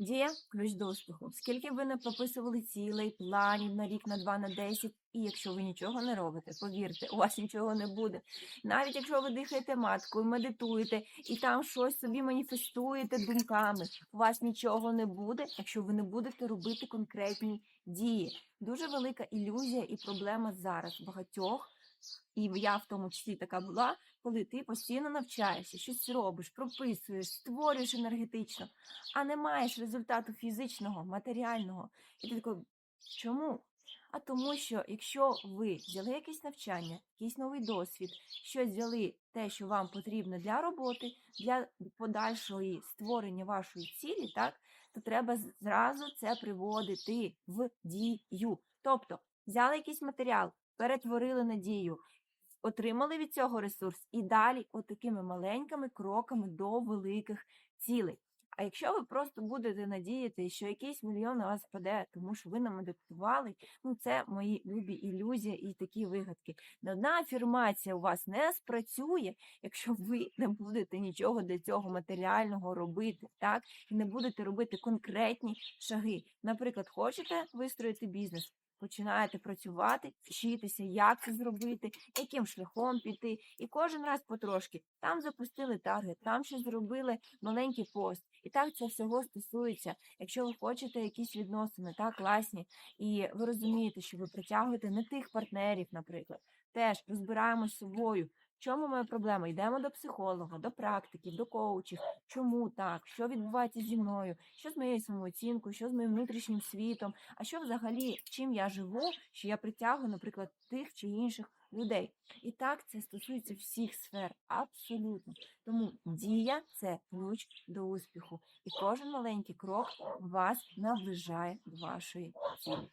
Дія ключ до успіху. Скільки ви не прописували цілей, планів на рік, на два, на десять, і якщо ви нічого не робите, повірте, у вас нічого не буде. Навіть якщо ви дихаєте маткою, медитуєте і там щось собі маніфестуєте думками, у вас нічого не буде, якщо ви не будете робити конкретні дії. Дуже велика ілюзія і проблема зараз багатьох. І я в тому числі така була, коли ти постійно навчаєшся, щось робиш, прописуєш, створюєш енергетично, а не маєш результату фізичного, матеріального. І ти такий, чому? А тому, що якщо ви взяли якесь навчання, якийсь новий досвід, щось взяли те, що вам потрібно для роботи, для подальшої створення вашої цілі, так, то треба зразу це приводити в дію. Тобто взяли якийсь матеріал, перетворили на дію, отримали від цього ресурс і далі от маленькими кроками до великих цілей. А якщо ви просто будете надіяти, що якийсь мільйон на вас впаде, тому що ви намедитували, ну це мої любі ілюзії і такі вигадки. Ні одна афірмація у вас не спрацює, якщо ви не будете нічого для цього матеріального робити, так і не будете робити конкретні шаги. Наприклад, хочете вистроїти бізнес. Починаєте працювати, вчитися, як це зробити, яким шляхом піти, і кожен раз потрошки там запустили таргет, там ще зробили маленький пост. І так це всього стосується. Якщо ви хочете якісь відносини, так класні, і ви розумієте, що ви притягуєте не тих партнерів, наприклад, теж розбираємо з собою. Чому моя проблема? Йдемо до психолога, до практиків, до коучів. Чому так? Що відбувається зі мною? Що з моєю самооцінкою, що з моїм внутрішнім світом? А що взагалі чим я живу, що я притягую, наприклад, тих чи інших людей? І так це стосується всіх сфер, абсолютно. Тому дія це ключ до успіху, і кожен маленький крок вас наближає до вашої цілі.